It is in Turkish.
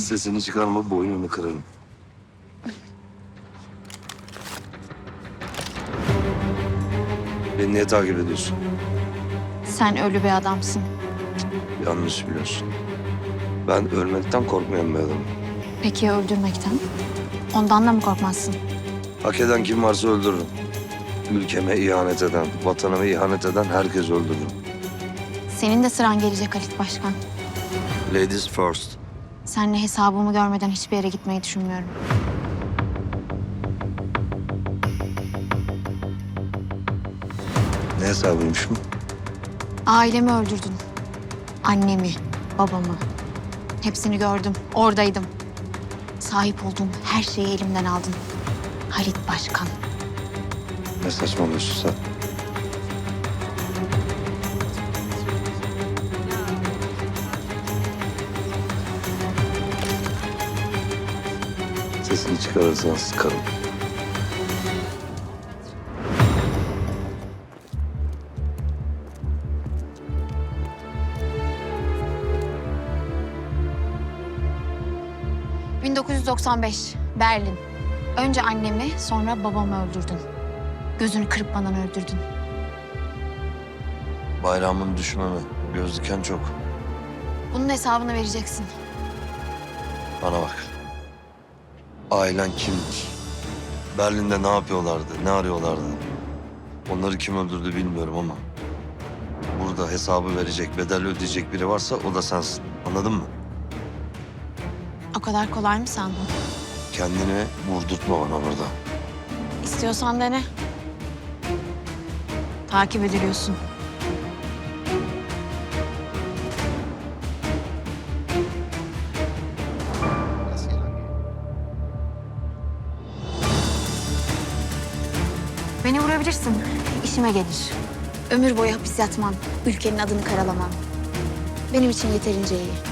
Sesini çıkarma boynunu kırarım. Beni niye takip ediyorsun? Sen ölü bir adamsın. Yanlış biliyorsun. Ben ölmekten korkmayan bir adamım. Peki ya öldürmekten? Ondan da mı korkmazsın? Hak eden kim varsa öldürürüm. Ülkeme ihanet eden, vatanıma ihanet eden herkes öldürürüm. Senin de sıran gelecek Halit Başkan. Ladies first. Seninle hesabımı görmeden hiçbir yere gitmeyi düşünmüyorum. Ne hesabıymış bu? Ailemi öldürdün. Annemi, babamı. Hepsini gördüm. Oradaydım. Sahip olduğum her şeyi elimden aldın. Halit Başkan. Ne saçmalıyorsun sen? Sesini çıkarırsan sıkarım. ...1995, Berlin. Önce annemi, sonra babamı öldürdün. Gözünü kırpmadan öldürdün. Bayramın düşmanı. Göz diken çok. Bunun hesabını vereceksin. Bana bak. Ailen kimdir? Berlin'de ne yapıyorlardı, ne arıyorlardı? Onları kim öldürdü bilmiyorum ama... ...burada hesabı verecek, bedel ödeyecek biri varsa o da sensin. Anladın mı? O kadar kolay mı sandın? Kendini vurdurtma bana burada. İstiyorsan dene. Takip ediliyorsun. Beni vurabilirsin. İşime gelir. Ömür boyu hapis yatmam. Ülkenin adını karalamam. Benim için yeterince iyi.